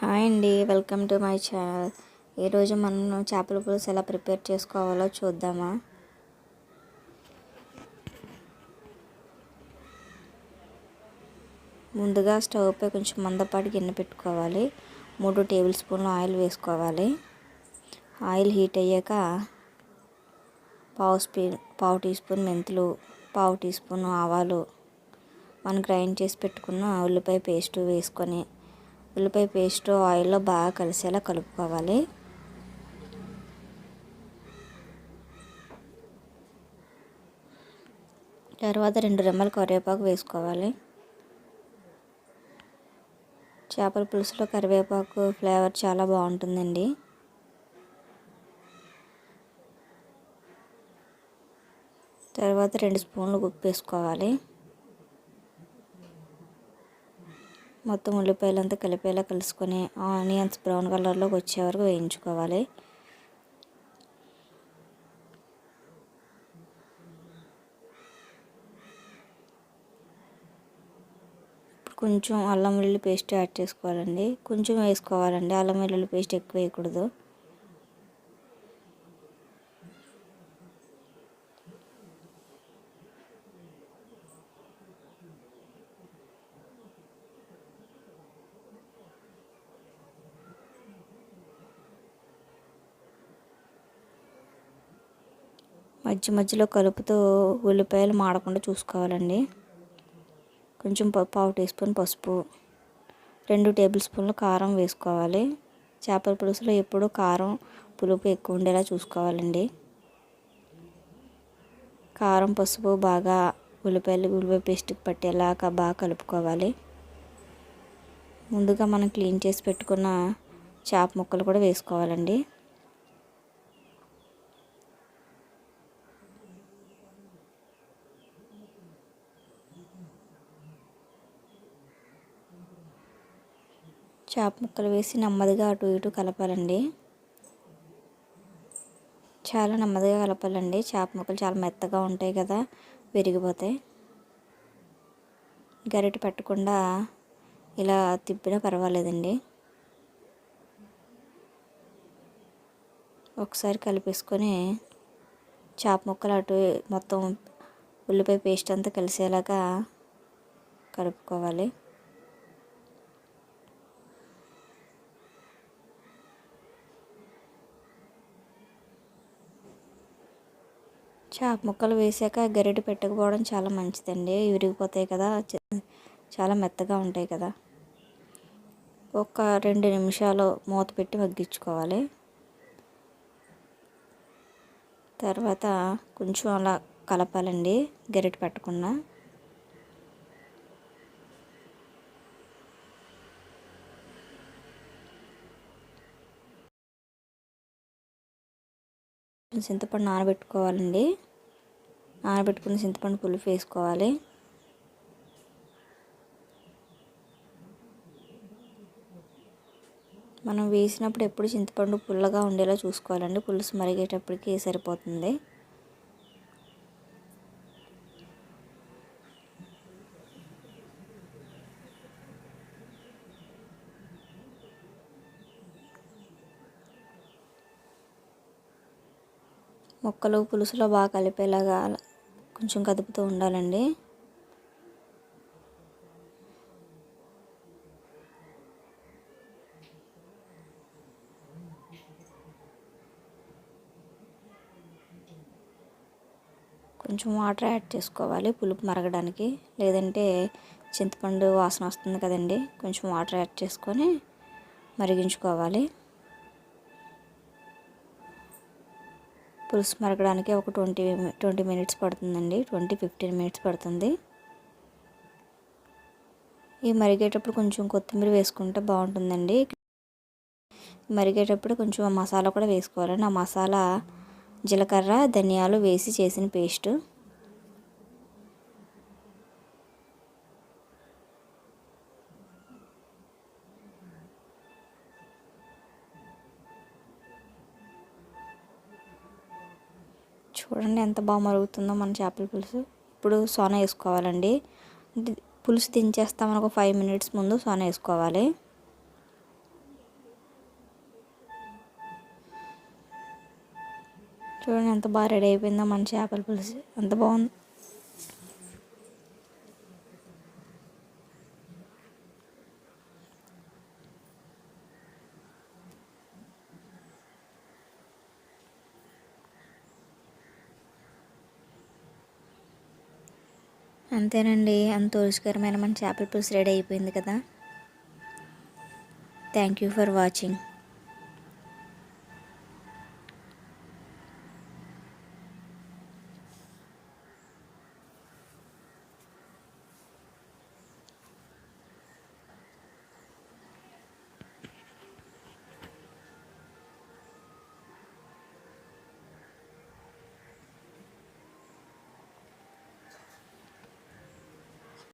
Hi అండి welcome to my channel. ఈరోజు మనం చేపల పులుసు ఎలా ప్రిపేర్ చేసుకోవాలో చూద్దామా? ముందుగా స్టవ్పై కొంచెం మందపాటి గిన్నె పెట్టుకోవాలి. మూడు టేబుల్ స్పూన్లు ఆయిల్ వేసుకోవాలి. ఆయిల్ హీట్ అయ్యాక పావు స్పీ పావు టీ స్పూన్ మెంతులు పావు టీ స్పూన్ ఆవాలు. మనం గ్రైండ్ చేసి పెట్టుకున్న ఉల్లిపాయ పేస్ట్ వేసుకొని ఉల్లిపాయ పేస్ట్ ఆయిల్లో బాగా కలిసేలా కలుపుకోవాలి. తర్వాత రెండు రెమ్మలు కరివేపాకు వేసుకోవాలి. చేపల పులుసులో కరివేపాకు ఫ్లేవర్ చాలా బాగుంటుందండి. తర్వాత రెండు స్పూన్లు ఉప్పు వేసుకోవాలి. మొత్తం ఉల్లిపాయలంతా కలిపేలా కలుసుకొని ఆనియన్స్ బ్రౌన్ కలర్లోకి వచ్చే వరకు వేయించుకోవాలి. కొంచెం అల్లం వెల్లుల్లి పేస్ట్ యాడ్ చేసుకోవాలండి. కొంచెం వేసుకోవాలండి. అల్లం వెల్లుల్లి పేస్ట్ ఎక్కువ వేయకూడదు. మధ్య మధ్యలో కలుపుతూ ఉల్లిపాయలు మాడకుండా చూసుకోవాలండి. కొంచెం పావు టీ స్పూన్ పసుపు రెండు టేబుల్ స్పూన్లు కారం వేసుకోవాలి. చేపల పులుసులో ఎప్పుడూ కారం పులుపు ఎక్కువ ఉండేలా చూసుకోవాలండి. కారం పసుపు బాగా ఉల్లిపాయలు ఉల్లిపాయ పేస్ట్ పట్టేలాగా బాగా కలుపుకోవాలి. ముందుగా మనం క్లీన్ చేసి పెట్టుకున్న చేప ముక్కలు కూడా వేసుకోవాలండి. చేప ముక్కలు వేసి నెమ్మదిగా అటు ఇటు కలపాలండి. చాలా నెమ్మదిగా కలపాలండి. చేప ముక్కలు చాలా మెత్తగా ఉంటాయి కదా విరిగిపోతాయి. గరిటె పెట్టకుండా ఇలా తిప్పినా పర్వాలేదండి. ఒకసారి కలిపేసుకొని చేప ముక్కలు అటు మొత్తం ఉల్లిపాయ పేస్ట్ అంతా కలిసేలాగా కలుపుకోవాలి. చేప ముక్కలు వేసాక గరిటె పెట్టకపోవడం చాలా మంచిదండి. విరిగిపోతాయి కదా చాలా మెత్తగా ఉంటాయి కదా. ఒక రెండు నిమిషాలు మూత పెట్టి మగ్గించుకోవాలి. తర్వాత కొంచెం అలా కలపాలండి గరిటె పెట్టకుండా. చింతపండు నానబెట్టుకోవాలండి. నానబెట్టుకున్న చింతపండు పులుపు వేసుకోవాలి. మనం వేసినప్పుడు ఎప్పుడు చింతపండు పుల్లగా ఉండేలా చూసుకోవాలండి. పులుసు మరిగేటప్పటికి సరిపోతుంది. ముక్కలు పులుసులో బాగా కలిపేలాగా కొంచెం కదుపుతూ ఉండాలండి. కొంచెం వాటర్ యాడ్ చేసుకోవాలి పులుపు మరగడానికి. లేదంటే చింతపండు వాసన వస్తుంది కదండి కొంచెం వాటర్ యాడ్ చేసుకొని మరిగించుకోవాలి. పులుసు మరగడానికి ఒక ట్వంటీ ట్వంటీ మినిట్స్ పడుతుందండి. ట్వంటీ ఫిఫ్టీన్ మినిట్స్ పడుతుంది. ఈ మరిగేటప్పుడు కొంచెం కొత్తిమీర వేసుకుంటే బాగుంటుందండి. మరిగేటప్పుడు కొంచెం మసాలా కూడా వేసుకోవాలండి. ఆ మసాలా జీలకర్ర ధనియాలు వేసి చేసిన పేస్ట్. చూడండి ఎంత బాగా మరుగుతుందో మన చేపల పులుసు. ఇప్పుడు సోన వేసుకోవాలండి. అంటే పులుసు దించేస్తాం ఒక ఫైవ్ మినిట్స్ ముందు సోన వేసుకోవాలి. చూడండి ఎంత బాగా రెడీ అయిపోయిందో మన చేపల పులుసు. ఎంత బాగుంది. అంతేనండి. అంత రుచికరమైన మన చేపల పులుసు రెడీ అయిపోయింది కదా. Thank you for watching